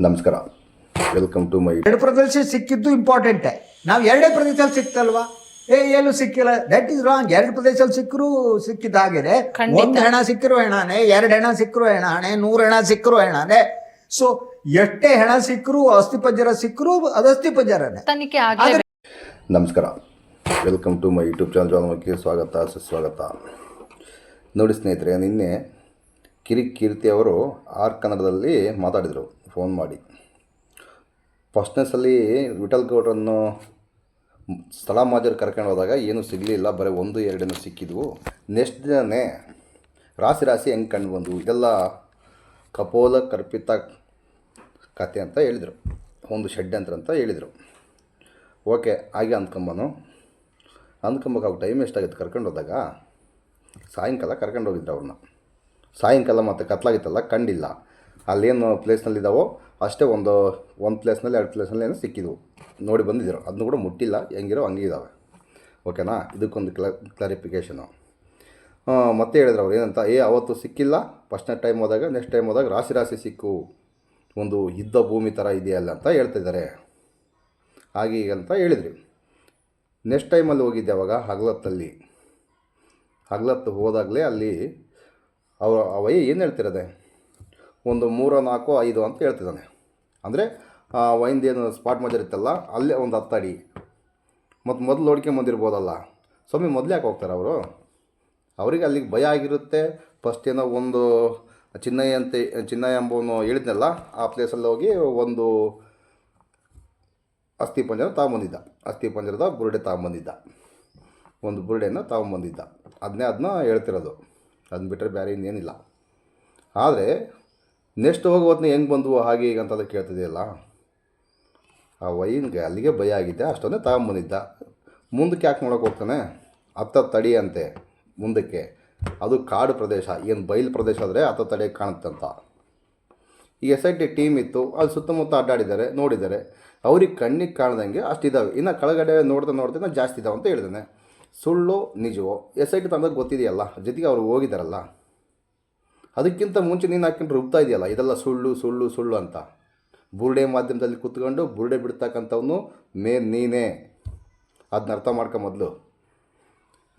ನಮಸ್ಕಾರ. Welcome to ಮೈ ಎರಡು ಪ್ರದೇಶ ಸಿಕ್ಕಿದ್ದು ಇಂಪಾರ್ಟೆಂಟೇ ನಾವು ಎರಡೇ ಪ್ರದೇಶದಲ್ಲಿ ಸಿಕ್ತಲ್ವಾ? ಏ ಏನು ಸಿಕ್ಕಿಲ್ಲ? ದಟ್ ಇಸ್ ರಾಂಗ್ ಎರಡು ಪ್ರದೇಶದಲ್ಲಿ ಸಿಕ್ಕರು ಸಿಕ್ಕಿದ್ದಾಗಿದೆ ಒಂದು ಹೆಣ ಸಿಕ್ಕಿರೋ ಹೆಣಾನೆ ಎರಡು ಹೆಣ ಸಿಕ್ಕರು ಹೆಣಾನೆ ನೂರು ಹೆಣ ಸಿಕ್ಕರು ಹೆಣಾನೆ. ಸೊ ಎಷ್ಟೇ ಹೆಣ ಸಿಕ್ಕರು ಅಸ್ಥಿ ಪಂಜರ ಸಿಕ್ಕರು ಅದು ಅಸ್ಥಿ ಪಂಜರನೇ. ತನಿಖೆ ಆಗಲೇ ನಮಸ್ಕಾರ. Welcome to my YouTube channel ಜಾನಮಕ್ಕೆ ಸ್ವಾಗತ ಸುಸ್ವಾಗತ. ನೋಡಿ ಸ್ನೇಹಿತರೆ ನಿನ್ನೆ ಕಿರಿ ಕೀರ್ತಿ ಅವರು ಆರ್ ಕನ್ನಡದಲ್ಲಿ ಮಾತಾಡಿದರು. ಫೋನ್ ಮಾಡಿ. ಫಸ್ಟ್ನೆಸ್ಸಲ್ಲಿ ವಿಠಲ್ ಗೌಡ್ರನ್ನು ಸ್ಥಳ ಮಾಜರು ಕರ್ಕೊಂಡು ಹೋದಾಗ ಏನೂ ಸಿಗಲಿಲ್ಲ, ಬರೀ ಒಂದು, ಎರಡನ್ನು ಸಿಕ್ಕಿದ್ವು. ನೆಕ್ಸ್ಟ್ ದಿನನೇ ರಾಶಿ ರಾಶಿ ಹೆಂಗೆ ಕಂಡು ಬಂದವು, ಇದೆಲ್ಲ ಕಪೋಲ ಕರ್ಪಿತ ಕತೆ ಅಂತ ಹೇಳಿದರು, ಒಂದು ಷಡ್ಯಂತ್ರ ಅಂತ ಹೇಳಿದರು. ಓಕೆ, ಹಾಗೆ ಅಂದ್ಕೊಂಬನು. ಅಂದ್ಕೊಂಬಕ್ಕೆ ಟೈಮ್ ಎಷ್ಟಾಗಿತ್ತು ಕರ್ಕೊಂಡು ಹೋದಾಗ? ಸಾಯಂಕಾಲ ಕರ್ಕೊಂಡು ಹೋಗಿದ್ರು ಅವ್ರನ್ನ. ಸಾಯಂಕಾಲ ಮತ್ತು ಕತ್ಲಾಗಿತ್ತಲ್ಲ, ಕಂಡಿಲ್ಲ. ಅಲ್ಲೇನು ಪ್ಲೇಸ್ನಲ್ಲಿದ್ದಾವೋ ಅಷ್ಟೇ ಒಂದು ಒಂದು ಪ್ಲೇಸ್ನಲ್ಲಿ ಎರಡು ಪ್ಲೇಸ್ನಲ್ಲಿ ಏನೋ ಸಿಕ್ಕಿದ್ವು. ನೋಡಿ ಬಂದಿದ್ದರು ಅದನ್ನು ಕೂಡ ಮುಟ್ಟಿಲ್ಲ. ಹೆಂಗಿರೋ ಹಂಗೆ ಇದ್ದಾವೆ ಓಕೆನಾ ಇದಕ್ಕೊಂದು ಕ್ಲ ಕ್ಲಾರಿಫಿಕೇಷನು ಮತ್ತೆ ಹೇಳಿದ್ರು ಅವ್ರು, ಏನಂತ, ಏ, ಅವತ್ತು ಸಿಕ್ಕಿಲ್ಲ. ಫಸ್ಟ್ನೇ ಟೈಮ್ ಹೋದಾಗ ನೆಕ್ಸ್ಟ್ ಟೈಮ್ ಹೋದಾಗ ರಾಶಿ ರಾಶಿ ಸಿಕ್ಕು. ಒಂದು ಇದ್ದ ಭೂಮಿ ಥರ ಇದೆಯಲ್ಲ ಅಂತ ಹೇಳ್ತಿದ್ದಾರೆ ಹಾಗೆ ಅಂತ ಹೇಳಿದ್ರಿ. ನೆಕ್ಸ್ಟ್ ಟೈಮಲ್ಲಿ ಹೋಗಿದ್ದೆ ಅವಾಗ? ಹಗ್ಲತ್ತಲ್ಲಿ. ಹಗಲತ್ತು ಹೋದಾಗಲೇ ಅಲ್ಲಿ ಅವ ಅವಯ್ಯ ಏನು ಹೇಳ್ತಿರೋದೆ? ಒಂದು ಮೂರು, ನಾಲ್ಕು, ಐದು ಅಂತ ಹೇಳ್ತಿದ್ದಾನೆ. ಅಂದರೆ ವೈನ್ದೇನು ಸ್ಪಾಟ್ ಮಜರ್ ಇತ್ತಲ್ಲ, ಅಲ್ಲೇ ಒಂದು ಹತ್ತು ಅಡಿ. ಮತ್ತು ಮೊದಲು ನೋಡ್ಕೊಂಬಂದಿರ್ಬೋದಲ್ಲ ಸ್ವಾಮಿ, ಮೊದಲು ಯಾಕೆ ಹೋಗ್ತಾರೆ ಅವರು? ಅವರಿಗೆ ಅಲ್ಲಿಗೆ ಭಯ ಆಗಿರುತ್ತೆ. ಫಸ್ಟ್ ಏನೋ ಒಂದು ಚಿನ್ನಯ್ಯ ಅಂತ, ಚಿನ್ನಯ್ಯ ಎಂಬವನು ಹೇಳಿದ್ನಲ್ಲ, ಆ ಪ್ಲೇಸಲ್ಲಿ ಹೋಗಿ ಒಂದು ಅಸ್ಥಿ ಪಂಜರ ತಗೊಂಬಂದಿದ್ದ. ಅಸ್ಥಿ ಪಂಜರದ ಬುರುಡೆ ತಗೊಂಬಂದಿದ್ದ. ಒಂದು ಬುರುಡೆನ ತಗೊಂಬಂದಿದ್ದ. ಅದನ್ನೇ ಅದನ್ನ ಹೇಳ್ತಿರೋದು. ಅದನ್ನ ಬಿಟ್ಟರೆ ಬೇರೆ ಇನ್ನೇನಿಲ್ಲ. ಆದರೆ ನೆಕ್ಸ್ಟ್ ಹೋಗೋ ಹೊತ್ನ ಹೆಂಗೆ ಬಂದವು, ಹಾಗೆ ಈಗ ಅಂತ ಅದಕ್ಕೆ ಕೇಳ್ತಿದೆಯಲ್ಲ ಆ ವೈನ್ಗೆ ಅಲ್ಲಿಗೆ ಭಯ ಆಗಿದ್ದೆ, ಅಷ್ಟೊಂದೇ ತಗೊಂಬಂದಿದ್ದ ಮುಂದಕ್ಕೆ ಯಾಕೆ ನೋಡೋಕೆ ಹೋಗ್ತಾನೆ? ಹತ್ತ ತಡಿ ಅಂತೆ, ಮುಂದಕ್ಕೆ. ಅದು ಕಾಡು ಪ್ರದೇಶ, ಏನು ಬಯಲು ಪ್ರದೇಶ ಆದರೆ ಹತ್ತ ತಡಿಯಕ್ಕೆ ಕಾಣುತ್ತಂತ ಈ ಎಸ್ ಐ ಟಿ ಟೀಮ್ ಇತ್ತು, ಅಲ್ಲಿ ಸುತ್ತಮುತ್ತ ಅಡ್ಡಾಡಿದ್ದಾರೆ, ನೋಡಿದ್ದಾರೆ. ಅವ್ರಿಗೆ ಕಣ್ಣಿಗೆ ಕಾಣ್ದಂಗೆ ಅಷ್ಟಿದ್ದಾವೆ ಇನ್ನು ಕೆಳಗಡೆ ನೋಡ್ತಾ ನೋಡ್ತಾ ಜಾಸ್ತಿ ಇದ್ದಾವೆ ಅಂತ ಹೇಳಿದ್ದಾನೆ ಸುಳ್ಳು, ನಿಜವೋ, ಎಸ್ ಐ ಟಿ ತಂದಾಗ ಗೊತ್ತಿದೆಯಲ್ಲ, ಜೊತೆಗೆ ಅವ್ರು ಹೋಗಿದ್ದಾರಲ್ಲ ಅದಕ್ಕಿಂತ ಮುಂಚೆ ನೀನು ಹಾಕೊಂಡು ರುಬ್ತಾ ಇದೆಯಲ್ಲ, ಇದೆಲ್ಲ ಸುಳ್ಳು ಸುಳ್ಳು ಸುಳ್ಳು ಅಂತ. ಬುರುಡೆ ಮಾಧ್ಯಮದಲ್ಲಿ ಕೂತ್ಕೊಂಡು ಬುರುಡೆ ಬಿಡ್ತಕ್ಕಂಥವನು ಮೇ ನೀನೇ. ಅದನ್ನ ಅರ್ಥ ಮಾಡ್ಕೊ ಮೊದಲು.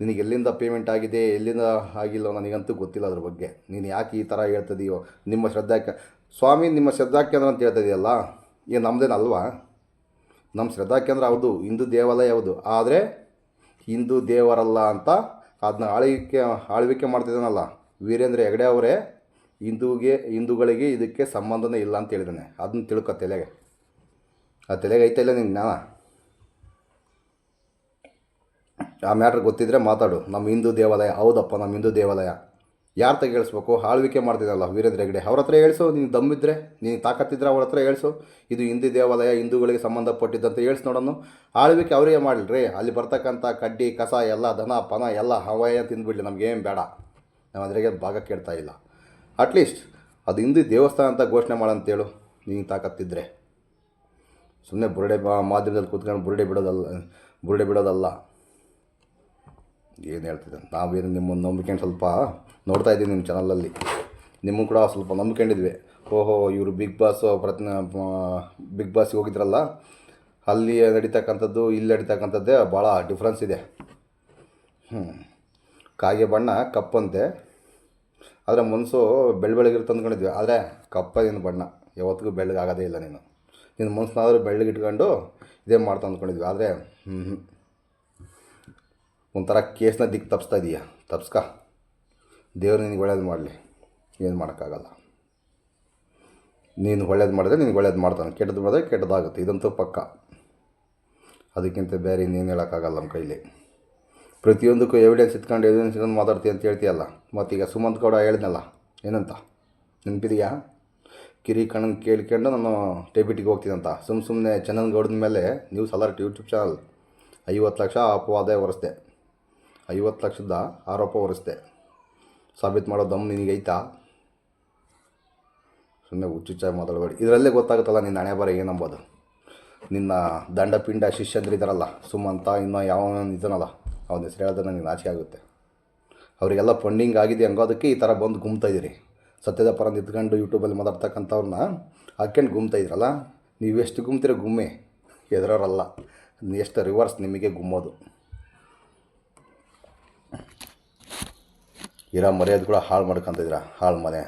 ನಿನಗೆ ಎಲ್ಲಿಂದ ಪೇಮೆಂಟ್ ಆಗಿದೆ, ಎಲ್ಲಿಂದ ಆಗಿಲ್ಲ ನನಗಂತೂ ಗೊತ್ತಿಲ್ಲ ಅದ್ರ ಬಗ್ಗೆ. ನೀನು ಯಾಕೆ ಈ ಥರ ಹೇಳ್ತಿದೀಯೋ, ನಿಮ್ಮ ಶ್ರದ್ಧಾಕ್ಕೆ, ಸ್ವಾಮಿ ನಿಮ್ಮ ಶ್ರದ್ಧಾ ಕೇಂದ್ರ ಅಂತ ಹೇಳ್ತಿದೆಯಲ್ಲ ಏನು ನಮ್ಮದೇನಲ್ವಾ ನಮ್ಮ ಶ್ರದ್ಧಾ ಕೇಂದ್ರ ಹೌದು, ಹಿಂದೂ ದೇವಾಲಯ ಹೌದು, ಆದರೆ ಹಿಂದೂ ದೇವರಲ್ಲ ಅಂತ ಅದನ್ನ ಆಳ್ವಿಕೆ ಆಳ್ವಿಕೆ ಮಾಡ್ತಿದ್ದಾನಲ್ಲ. ವೀರೇಂದ್ರ ಹೆಗಡೆ ಅವರೇ ಹಿಂದೂಗೆ, ಹಿಂದೂಗಳಿಗೆ ಇದಕ್ಕೆ ಸಂಬಂಧನೇ ಇಲ್ಲ ಅಂತ ಹೇಳಿದ್ದಾನೆ ಅದನ್ನ ತಿಳ್ಕೊ ತಲೆಗೆ. ಆ ತಲೆಗೆ ಐತೆ ಇಲ್ಲ ಜ್ಞಾನ ಆ ಮ್ಯಾಟ್ರ್ ಗೊತ್ತಿದ್ರೆ ಮಾತಾಡು. ನಮ್ಮ ಹಿಂದೂ ದೇವಾಲಯ, ಹೌದಪ್ಪ, ನಮ್ಮ ಹಿಂದೂ ದೇವಾಲಯ. ಯಾರ ತಗ ಹೇಳಿಸ್ಬೇಕು? ಆಳ್ವಿಕೆ ಮಾಡ್ತಿದ್ದಲ್ಲ ವೀರೇಂದ್ರ ಹೆಗಡೆ. ಅವ್ರ ಹತ್ರ ಹೇಳಿಸು, ನೀನು ದಮ್ಮಿದ್ರೆ ನೀನು ತಾಕತ್ತಿದ್ರೆ ಅವ್ರ ಹತ್ರ ಹೇಳಿಸು. ಇದು ಹಿಂದೂ ದೇವಾಲಯ, ಹಿಂದೂಗಳಿಗೆ ಸಂಬಂಧಪಟ್ಟಿದ್ದಂತ ಹೇಳ್ಸಿ ನೋಡೋನು. ಆಳ್ವಿಕೆ ಅವರಿಗೆ ರೀ ಅಲ್ಲಿ ಬರ್ತಕ್ಕಂಥ ಕಡ್ಡಿ, ಕಸ, ಎಲ್ಲ ದನ, ಪನ, ಎಲ್ಲ ಹವಾಯ ತಿಂದ್ಬಿಡ್ಲಿ. ನಮಗೇನು ಬೇಡ. ನಾವು ಅದರಿಗೆ ಭಾಗ ಕೇಳ್ತಾ ಇಲ್ಲ. ಅಟ್ಲೀಸ್ಟ್ ಅದು ಹಿಂದೂ ದೇವಸ್ಥಾನ ಅಂತ ಘೋಷಣೆ ಮಾಡಂತೇಳು ನೀನು ತಾಕತ್ತಿದ್ರೆ. ಸುಮ್ಮನೆ ಬುರುಡೆ ಮಾಧ್ಯಮದಲ್ಲಿ ಕೂತ್ಕೊಂಡು ಬುರುಡೆ ಬಿಡೋದಲ್ಲ ಬುರುಡೆ ಬಿಡೋದಲ್ಲ. ಏನು ಹೇಳ್ತಿದ್ದೆ? ನಾವೇನು ನಿಮ್ಮನ್ನು ನಂಬಿಕೊಂಡು ಸ್ವಲ್ಪ ನೋಡ್ತಾ ಇದ್ದೀನಿ ನಿಮ್ಮ ಚಾನಲಲ್ಲಿ. ನಿಮ್ಮನ್ನು ಕೂಡ ಸ್ವಲ್ಪ ನಂಬ್ಕೊಂಡಿದ್ವಿ. ಓಹೋ, ಇವರು ಬಿಗ್ ಬಾಸ್ ಪ್ರತಿ ಬಿಗ್ ಬಾಸ್ಗೆ ಹೋಗಿದ್ರಲ್ಲ? ಅಲ್ಲಿ ನಡೀತಕ್ಕಂಥದ್ದು, ಇಲ್ಲಿ ನಡೀತಕ್ಕಂಥದ್ದೇ ಭಾಳ ಡಿಫ್ರೆನ್ಸ್ ಇದೆ. ಹ್ಞೂ ಕಾಗೆ ಬಣ್ಣ, ಕಪ್ಪಂತೆ. ಆದರೆ ಮನಸ್ಸು ಬೆಳ್ಳ ಬೆಳಗಿರುತ್ತೆ ಅಂದ್ಕೊಂಡಿದ್ವಿ ಆದರೆ ಕಪ್ಪದೇನು ಬಣ್ಣ. ಯಾವತ್ತಿಗೂ ಬೆಳ್ಳಗಾಗೋದೇ ಇಲ್ಲ ನೀನು. ನಿನ್ನ ಮನಸ್ಸನ್ನಾದರೂ ಬೆಳ್ಳಗಿಟ್ಕೊಂಡು ಇದೇ ಮಾಡ್ತಾ ಅಂದ್ಕೊಂಡಿದ್ವಿ ಆದರೆ ಹ್ಞೂ ಒಂಥರ ಕೇಸ್ನ ದಿಕ್ಕು ತಪ್ಪಿಸ್ತಾ ಇದೀಯ? ತಪ್ಸ್ಕ? ದೇವ್ರು ನಿನಗೆ ಒಳ್ಳೇದು ಮಾಡಲಿ. ಏನು ಮಾಡೋಕ್ಕಾಗಲ್ಲ. ನೀನು ಒಳ್ಳೇದು ಮಾಡಿದ್ರೆ ನಿನಗೆ ಒಳ್ಳೇದು ಮಾಡ್ತಾನೆ. ಕೆಟ್ಟದ್ದು ಮಾಡಿದ್ರೆ ಕೆಟ್ಟದಾಗುತ್ತೆ. ಇದಂತೂ ಪಕ್ಕ. ಅದಕ್ಕಿಂತ ಬೇರೆ ಇನ್ನೇನು ಹೇಳೋಕ್ಕಾಗಲ್ಲ ನಮ್ಮ ಕೈಲಿ. ಪ್ರತಿಯೊಂದಕ್ಕೂ ಎವಿಡೆನ್ಸ್ ಇಟ್ಕೊಂಡು ಎವಿಡೆನ್ಸ್ ಇಟ್ಕೊಂಡು ಮಾತಾಡ್ತೀಯ ಅಂತ ಹೇಳ್ತೀಯಲ್ಲ. ಮತ್ತೀಗ ಸುಮಂತ್ ಗೌಡ ಹೇಳಿದ್ನಲ್ಲ, ಏನಂತ? ನೆನಪಿದೆಯಾ? ಕಿರಿ ಕಣ್ಣನ್ನು ಕೇಳ್ಕೊಂಡು ನಾನು ಡೆಬಿಟಿಗೆ ಹೋಗ್ತೀನಂತ. ಸುಮ್ಮ ಸುಮ್ಮನೆ ಚನ್ನನ್ ಗೌಡದ ಮೇಲೆ ನ್ಯೂಸ್ ಅಲರ್ಟ್ ಯೂಟ್ಯೂಬ್ ಚಾನಲ್ ಐವತ್ತು ಲಕ್ಷ ಅಪವಾದ ಹೊರಿಸ್ದೆ. ಐವತ್ತು ಲಕ್ಷದ ಆರೋಪ ಹೊರಿಸ್ದೆ. ಸಾಬೀತು ಮಾಡೋ ದಮ್ ನಿನಗೈತಾ? ಸುಮ್ಮನೆ ಹುಚ್ಚುಚ್ಚಾಗಿ ಮಾತಾಡಬೇಡಿ. ಇದರಲ್ಲೇ ಗೊತ್ತಾಗುತ್ತಲ್ಲ ನಿನ್ನ ಹಣೆ ಬರ ಏನಂಬೋದು. ನಿನ್ನ ದಂಡ ಪಿಂಡ ಶಿಷ್ಯಂದ್ರಿದ್ದಾರಲ್ಲ, ಸುಮಂತ, ಇನ್ನೂ ಯಾವ ಇದ್ದಾನಲ್ಲ. ಅವನ ಹೆಸರು ಹೇಳಿದ್ರೆ ನನಗೆ ನಾಚಿಕೆ ಆಗುತ್ತೆ. ಅವರಿಗೆಲ್ಲ ಫಂಡಿಂಗ್ ಆಗಿದೆ ಹಂಗೋದಕ್ಕೆ ಈ ಥರ ಬಂದು ಗುಮ್ತಾ ಇದ್ದೀರಿ. ಸತ್ಯದ ಪರ ನಿಂತ್ಕೊಂಡು ಯೂಟ್ಯೂಬಲ್ಲಿ ಮಾತಾಡ್ತಕ್ಕಂಥವ್ರನ್ನ ಹಾಕ್ಕೊಂಡು ಗುಮ್ತಾ ಇದ್ರಲ್ಲ, ನೀವು ಎಷ್ಟು ಗುಮ್ತೀರ ಗುಮ್ಮೆ ಎದುರೋರಲ್ಲ ಎಷ್ಟು ರಿವರ್ಸ್ ನಿಮಗೆ ಗುಮ್ಮೋದು. ಇರೋ ಮರ್ಯಾದೆ ಕೂಡ ಹಾಳು ಮಾಡ್ಕೊಂತಿದ್ರ ಹಾಳು ಮನೆ,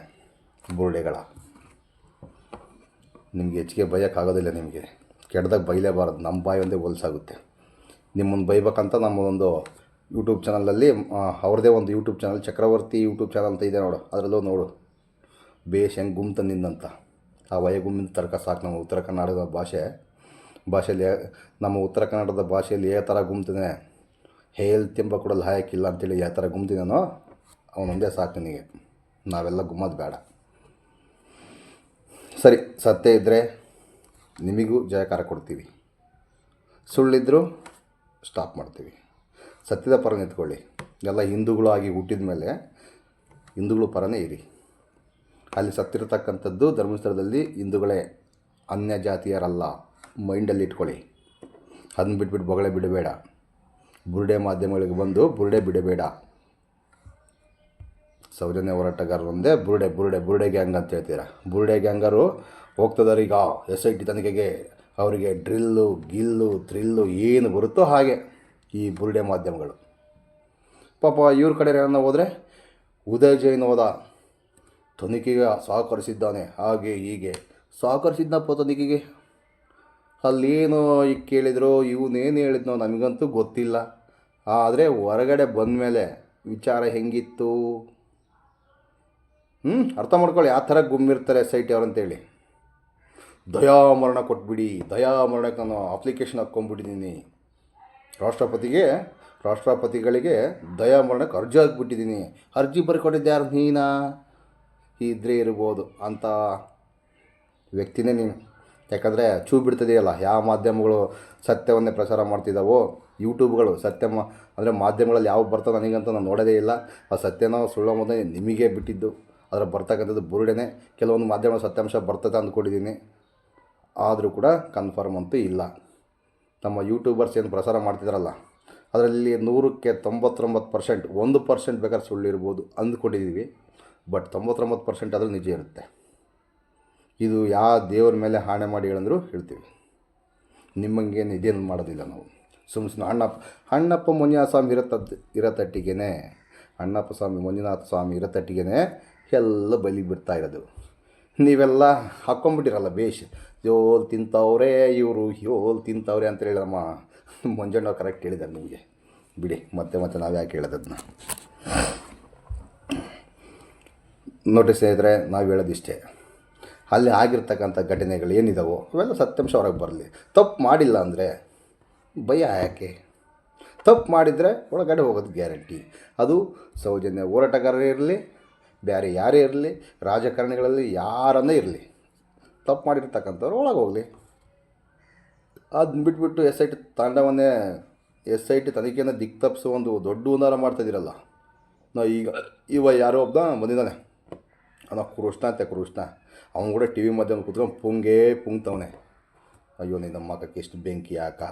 ಬುರುಡೆಗಳ. ನಿಮಗೆ ಹೆಚ್ಚಿಗೆ ಬೈಯೋಕ್ಕಾಗೋದಿಲ್ಲ ನಿಮಗೆ. ಕೆಟ್ಟದಾಗ ಬೈಲೇಬಾರದು, ನಮ್ಮ ಬಾಯಿ ಒಂದೇ ಹೊಲ್ಸಾಗುತ್ತೆ. ನಿಮ್ಮನ್ನು ಬೈಬೇಕಂತ ನಮ್ಮದೊಂದು ಯೂಟ್ಯೂಬ್ ಚಾನಲಲ್ಲಿ ಅವ್ರದೇ ಒಂದು YouTube channel Chakravarthy YouTube channel ಅಂತ ಇದೆ ನೋಡು. ಅದರಲ್ಲೂ ನೋಡು. ಬೇಷ್ ಹೆಂಗೆ ಗುಮ್ ತಂದಿಂದಂತ ಆ ವಯ ಗುಮ್ಮಿನ ತರ್ಕ ಸಾಕು ನಮ್ಮ ಉತ್ತರ ಕನ್ನಡದ ಭಾಷೆ. ಭಾಷೆಯಲ್ಲಿ ನಮ್ಮ ಉತ್ತರ ಕನ್ನಡದ ಭಾಷೆಯಲ್ಲಿ ಯಾವ ಥರ ಗುಮ್ತಾನೆ ಎಂಬ ಕೂಡ ಲಾಯಕ್ಕಿಲ್ಲ ಅಂತೇಳಿ ಯಾವ ಥರ ಗುಮ್ತಿದ್ದಾನೋ ಅವನೊಂದೇ ಸಾಕು ನಿನಗೆ. ನಾವೆಲ್ಲ ಗುಮ್ಮೋದು ಬೇಡ. ಸರಿ, ಸತ್ಯ ಇದ್ದರೆ ನಿಮಗೂ ಜಯಕಾರ ಕೊಡ್ತೀವಿ. ಸುಳ್ಳಿದ್ರು ಸ್ಟಾಪ್ ಮಾಡ್ತೀವಿ. ಸತ್ಯದ ಪರ ನಿಂತ್ಕೊಳ್ಳಿ ಎಲ್ಲ ಹಿಂದೂಗಳು ಆಗಿ ಹುಟ್ಟಿದ ಮೇಲೆ ಹಿಂದೂಗಳು ಪರನೇ ಇರಿ. ಅಲ್ಲಿ ಸತ್ತಿರತಕ್ಕಂಥದ್ದು ಧರ್ಮಸ್ಥಳದಲ್ಲಿ ಹಿಂದೂಗಳೇ ಅನ್ಯ ಜಾತಿಯರಲ್ಲ ಮೈಂಡಲ್ಲಿ ಇಟ್ಕೊಳ್ಳಿ. ಅದನ್ನ ಬಿಟ್ಬಿಟ್ಟು ಬೊಗಳೆ ಬಿಡಬೇಡ. ಬುರುಡೆ ಮಾಧ್ಯಮಗಳಿಗೆ ಬಂದು ಬುರುಡೆ ಬಿಡಬೇಡ. ಸೌಜನ್ಯ ಹೋರಾಟಗಾರರೊಂದೇ ಬುರುಡೆ ಬುರುಡೆ ಬುರುಡೆ ಗ್ಯಾಂಗ್ ಅಂತ ಹೇಳ್ತೀರಾ? ಬುರುಡೆ ಗ್ಯಾಂಗರು ಹೋಗ್ತದಾರೀಗ ಎಸ್ ಐ ಟಿ ತನಿಖೆಗೆ. ಅವರಿಗೆ ಡ್ರಿಲ್ಲು, ಗಿಲ್ಲು, ಥ್ರಿಲ್ಲು ಏನು ಬರುತ್ತೋ ಹಾಗೆ ಈ ಬುರುಡೆ ಮಾಧ್ಯಮಗಳು. ಪಾಪ ಇವ್ರ ಕಡೆ ಏನನ್ನ ಹೋದರೆ ಉದಯ ಜೈನ್ ಹೋದ. ತನಿಖೆಗೆ ಸಹಕರಿಸಿದ್ದಾನೆ, ಹಾಗೆ ಹೀಗೆ. ಸಹಕರಿಸಿದ್ದಪ್ಪ ತನಿಖೆಗೆ? ಅಲ್ಲೇನು ಈಗ ಕೇಳಿದ್ರು, ಇವನೇನು ಹೇಳಿದ್ನೋ ನಮಗಂತೂ ಗೊತ್ತಿಲ್ಲ. ಆದರೆ ಹೊರಗಡೆ ಬಂದ ಮೇಲೆ ವಿಚಾರ ಹೆಂಗಿತ್ತು? ಹ್ಞೂ ಅರ್ಥ ಮಾಡ್ಕೊಳ್ಳಿ, ಆ ಥರ ಗುಮ್ಮಿರ್ತಾರೆ ಸೈಟ್ ಅವ್ರಂತೇಳಿ ದಯಾಮರಣ ಕೊಟ್ಬಿಡಿ ದಯಾಮರಣಕ್ಕೆ ನಾನು ಅಪ್ಲಿಕೇಶನ್ ಹಾಕ್ಕೊಂಡ್ಬಿಟ್ಟಿದ್ದೀನಿ ರಾಷ್ಟ್ರಪತಿಗೆ, ರಾಷ್ಟ್ರಪತಿಗಳಿಗೆ ದಯಾಮರಣಕ್ಕೆ ಅರ್ಜಿ ಹಾಕ್ಬಿಟ್ಟಿದ್ದೀನಿ ಅರ್ಜಿ ಬರ್ಕೊಟ್ಟಿದ್ದೆ ಯಾರು? ನೀನಾ? ಇದ್ರೆ ಇರ್ಬೋದು ಅಂತ ವ್ಯಕ್ತಿನೇ ನೀನು. ಯಾಕಂದರೆ ಚೂ ಬಿಡ್ತಿದೆಯಲ್ಲ ಯಾವ ಮಾಧ್ಯಮಗಳು ಸತ್ಯವನ್ನೇ ಪ್ರಸಾರ ಮಾಡ್ತಿದ್ದಾವೋ ಯೂಟ್ಯೂಬ್ಗಳು ಸತ್ಯ ಮಾ, ಅಂದರೆ ಮಾಧ್ಯಮಗಳಲ್ಲಿ ಯಾವ ಬರ್ತದೆ ನನಗಂತೂ ನಾನು ನೋಡೋದೇ ಇಲ್ಲ. ಆ ಸತ್ಯನೋ ಸುಳ್ಳೋ ಮೊದಲೇ ನಿಮಗೆ ಬಿಟ್ಟಿದ್ದು. ಅದರ ಬರ್ತಕ್ಕಂಥದ್ದು ಬುರುಡೆನೇ. ಕೆಲವೊಂದು ಮಾಧ್ಯಮ ಸತ್ಯಾಂಶ ಬರ್ತದೆ ಅಂದ್ಕೊಂಡಿದ್ದೀನಿ. ಆದರೂ ಕೂಡ ಕನ್ಫರ್ಮ್ ಅಂತೂ ಇಲ್ಲ. ನಮ್ಮ ಯೂಟ್ಯೂಬರ್ಸ್ ಏನು ಪ್ರಸಾರ ಮಾಡ್ತಿದ್ದಾರಲ್ಲ ಅದರಲ್ಲಿ ನೂರಕ್ಕೆ ತೊಂಬತ್ತೊಂಬತ್ತು ಪರ್ಸೆಂಟ್ ಒಂದು ಪರ್ಸೆಂಟ್ ಬೇಕಾದ್ರೆ ಸುಳ್ಳಿರ್ಬೋದು ಅಂದ್ಕೊಂಡಿದ್ದೀವಿ ಬಟ್ ತೊಂಬತ್ತೊಂಬತ್ತು ಪರ್ಸೆಂಟ್ ಆದರೂ ನಿಜ ಇರುತ್ತೆ. ಇದು ಯಾವ ದೇವ್ರ ಮೇಲೆ ಹಾಣೆ ಮಾಡಿ ಹೇಳಂದ್ರು ಹೇಳ್ತೀವಿ. ನಿಮ್ಮಂಗೇನು ಇದೇನು ಮಾಡೋದಿಲ್ಲ ನಾವು. ಸುಮ್ಮ ಸುಮ್ಮನೆ ಅಣ್ಣಪ್ಪ ಅಣ್ಣಪ್ಪ ಮಂಜುನಾಥ ಸ್ವಾಮಿ ಇರತ್ತ ತದ್ ಇರೋ ತಟ್ಟಿಗೆನೆ ಅಣ್ಣಪ್ಪ ಸ್ವಾಮಿ ಮಂಜುನಾಥ ಸ್ವಾಮಿ ಇರೋ ತಟ್ಟಿಗೆನೆ ಎಲ್ಲ ಬಲಿ ಬಿಡ್ತಾ ಇರೋದು. ನೀವೆಲ್ಲ ಹಾಕ್ಕೊಂಬಿಟ್ಟಿರಲ್ಲ ಬೇಷ್. ಯೋಲ್ ತಿಂತವ್ರೆ, ಇವರು ಯೋಲ್ ತಿಂತವ್ರೆ ಅಂತ ಹೇಳಿದ್ರಮ್ಮ ಮಂಜಣ್ಣ ಕರೆಕ್ಟ್ ಹೇಳಿದ್ದಾರೆ ನಿಮಗೆ. ಬಿಡಿ, ಮತ್ತೆ ಮತ್ತೆ ನಾವು ಯಾಕೆ ಹೇಳೋದನ್ನ ನೋಟಿಸ್ ಇದ್ದರೆ ನಾವು ಹೇಳೋದಿಷ್ಟೇ. ಅಲ್ಲಿ ಆಗಿರ್ತಕ್ಕಂಥ ಘಟನೆಗಳು ಏನಿದಾವೋ, ಅವೆಲ್ಲ ಸತ್ಯಾಂಶ ಹೊರಗೆ ಬರಲಿ. ತಪ್ಪು ಮಾಡಿಲ್ಲ ಅಂದರೆ ಭಯ ಯಾಕೆ? ತಪ್ಪು ಮಾಡಿದರೆ ಒಳಗಡೆ ಹೋಗೋದು ಗ್ಯಾರಂಟಿ. ಅದು ಸೌಜನ್ಯ ಹೋರಾಟಗಾರರೇ ಇರಲಿ ಬೇರೆ ಯಾರೇ ಇರಲಿ, ರಾಜಕಾರಣಿಗಳಲ್ಲಿ ಯಾರನ್ನೇ ಇರಲಿ. ತಪ್ಪು ಮಾಡಿರ್ತಕ್ಕಂಥವ್ರು ಒಳಗೆ ಹೋಗಲಿ ಅದನ್ನ ಬಿಟ್ಬಿಟ್ಟು ಎಸ್ ಐ ಟಿ ತಾಂಡವನ್ನೇ ಎಸ್ ಐ ಟಿ ತನಿಖೆಯನ್ನು ದಿಕ್ ತಪ್ಪಿಸೋ ಒಂದು ದೊಡ್ಡ ಉನ್ನಾರ ಮಾಡ್ತಾಯಿದ್ದೀರಲ್ಲ ನಾವು ಈಗ, ಇವ ಯಾರೋ ಒಬ್ಬ ಬಂದಿದ್ದಾನೆ. ಅವನ ಕೃಷ್ಣ ಅಂತೆ ಕೃಷ್ಣ. ಅವನು ಕೂಡ ಟಿ ವಿ ಮಾಧ್ಯಮ ಕೂತ್ಕೊಂಡು ಪುಂಗೇ ಪುಂಗ್ತವನೆ. ಅಯ್ಯೋ, ನಿನ್ನ ಮಗಕ್ಕೆ ಎಷ್ಟು ಬೆಂಕಿ ಯಾಕ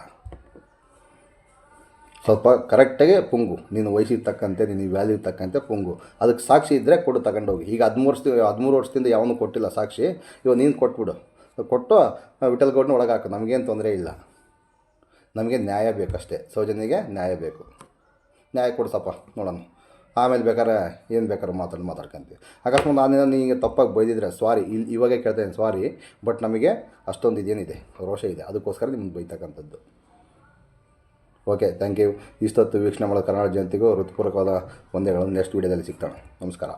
ಸ್ವಲ್ಪ ಕರೆಕ್ಟಾಗಿ ಪುಂಗು. ನೀನು ವಯಸ್ಸಿಗೆ ತಕ್ಕಂತೆ ನಿನ್ನ ವ್ಯಾಲ್ಯೂ ತಕ್ಕಂತೆ ಪುಂಗು. ಅದಕ್ಕೆ ಸಾಕ್ಷಿ ಇದ್ದರೆ ಕೊಡು ತಗೊಂಡೋಗಿ. ಈಗ ಹದಿಮೂರು ವರ್ಷ, ಹದಿಮೂರು ವರ್ಷದಿಂದ ಯಾವನು ಕೊಟ್ಟಿಲ್ಲ ಸಾಕ್ಷಿ. ಇವಾಗ ನೀನು ಕೊಟ್ಬಿಡು. ಕೊಟ್ಟು ವಿಠಲ್ ಗೌಡ್ನ ಒಳಗೆ ಹಾಕು ನಮಗೇನು ತೊಂದರೆ ಇಲ್ಲ. ನಮಗೆ ನ್ಯಾಯ ಬೇಕಷ್ಟೇ. ಸೌಜನ್ಯಗೆ ನ್ಯಾಯ ಬೇಕು. ನ್ಯಾಯ ಕೊಡ್ಸಪ್ಪ, ನೋಡೋಣ. ಆಮೇಲೆ ಬೇಕಾದ್ರೆ ಏನು ಬೇಕಾದ್ರೆ ಮಾತಾಡಿ ಮಾತಾಡ್ಕೊಂತೀವಿ. ಅಕಸ್ಮಾತ್ ನಾನು ನಿಮಗೆ ತಪ್ಪಾಗಿ ಬೈದಿದ್ರೆ ಸಾರಿ ಇಲ್ಲಿ ಇವಾಗೇ ಕೇಳ್ತೇನೆ ಸಾರಿ ಬಟ್ ನಮಗೆ ಅಷ್ಟೊಂದು ಇದೇನಿದೆ, ರೋಷ ಇದೆ. ಅದಕ್ಕೋಸ್ಕರ ನಿಮ್ಗೆ ಬೈತಕ್ಕಂಥದ್ದು. ಓಕೆ ಥ್ಯಾಂಕ್ ಯು ಇಷ್ಟೊತ್ತು ವೀಕ್ಷಣೆ ಮಾಡೋ ಕನ್ನಡ ಜಯಂತಿಗೂ ಹೃತ್ಪೂರ್ವಕವಾದ ವಂದನೆಗಳನ್ನು ನೆಕ್ಸ್ಟ್ ವೀಡಿಯೋದಲ್ಲಿ ಸಿಗ್ತಾಳೆ ನಮಸ್ಕಾರ.